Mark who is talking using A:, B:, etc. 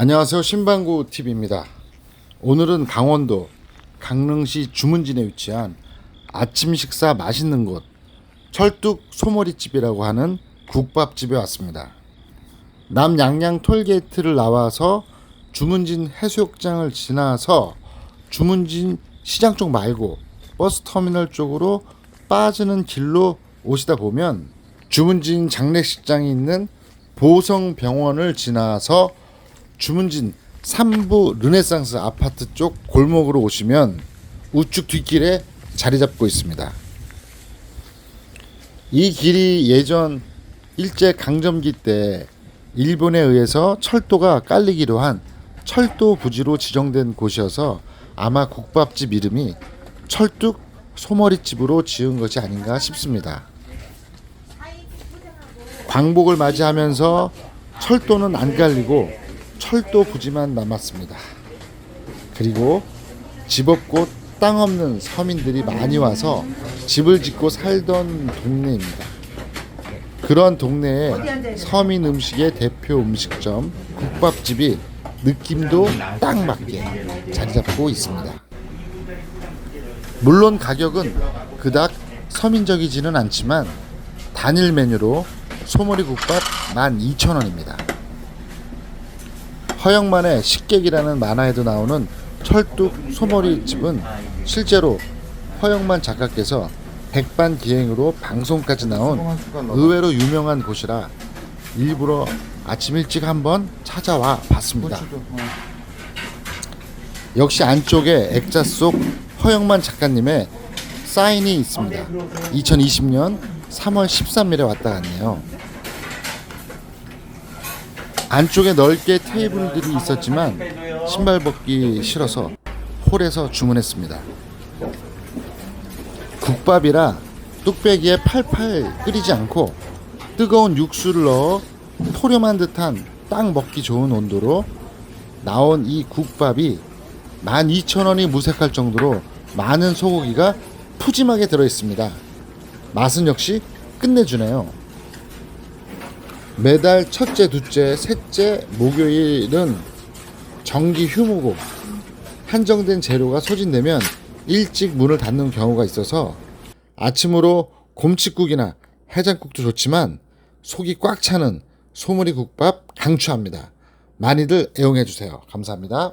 A: 안녕하세요. 신방구 TV입니다. 오늘은 강원도 강릉시 주문진에 위치한 아침 식사 맛있는 곳 철뚝 소머리집이라고 하는 국밥집에 왔습니다. 남양양 톨게이트를 나와서 주문진 해수욕장을 지나서 주문진 시장 쪽 말고 버스 터미널 쪽으로 빠지는 길로 오시다 보면 주문진 장례식장이 있는 보성병원을 지나서 주문진 삼부 르네상스 아파트 쪽 골목으로 오시면 우측 뒷길에 자리 잡고 있습니다. 이 길이 예전 일제 강점기 때 일본에 의해서 철도가 깔리기로 한 철도 부지로 지정된 곳이어서 아마 국밥집 이름이 철뚝 소머리집으로 지은 것이 아닌가 싶습니다. 광복을 맞이하면서 철도는 안 깔리고 철도 부지만 남았습니다. 그리고 집 없고 땅 없는 서민들이 많이 와서 집을 짓고 살던 동네입니다. 그런 동네에 서민 음식의 대표 음식점 국밥집이 느낌도 딱 맞게 자리 잡고 있습니다. 물론 가격은 그닥 서민적이지는 않지만 단일 메뉴로 소머리 국밥 12,000원입니다. 허영만의 식객이라는 만화에도 나오는 철뚝 소머리 집은 실제로 허영만 작가께서 백반 기행으로 방송까지 나온 의외로 유명한 곳이라 일부러 아침 일찍 한번 찾아와 봤습니다. 역시 안쪽에 액자 속 허영만 작가님의 사인이 있습니다. 2020년 3월 13일에 왔다 갔네요. 안쪽에 넓게 테이블들이 있었지만 신발 벗기 싫어서 홀에서 주문했습니다. 국밥이라 뚝배기에 팔팔 끓이지 않고 뜨거운 육수를 넣어 토렴한 듯한 딱 먹기 좋은 온도로 나온 이 국밥이 12,000원이 무색할 정도로 많은 소고기가 푸짐하게 들어있습니다. 맛은 역시 끝내주네요. 매달 첫째, 둘째, 셋째, 목요일은 정기 휴무고 한정된 재료가 소진되면 일찍 문을 닫는 경우가 있어서 아침으로 곰칫국이나 해장국도 좋지만 속이 꽉 차는 소머리 국밥 강추합니다. 많이들 애용해 주세요. 감사합니다.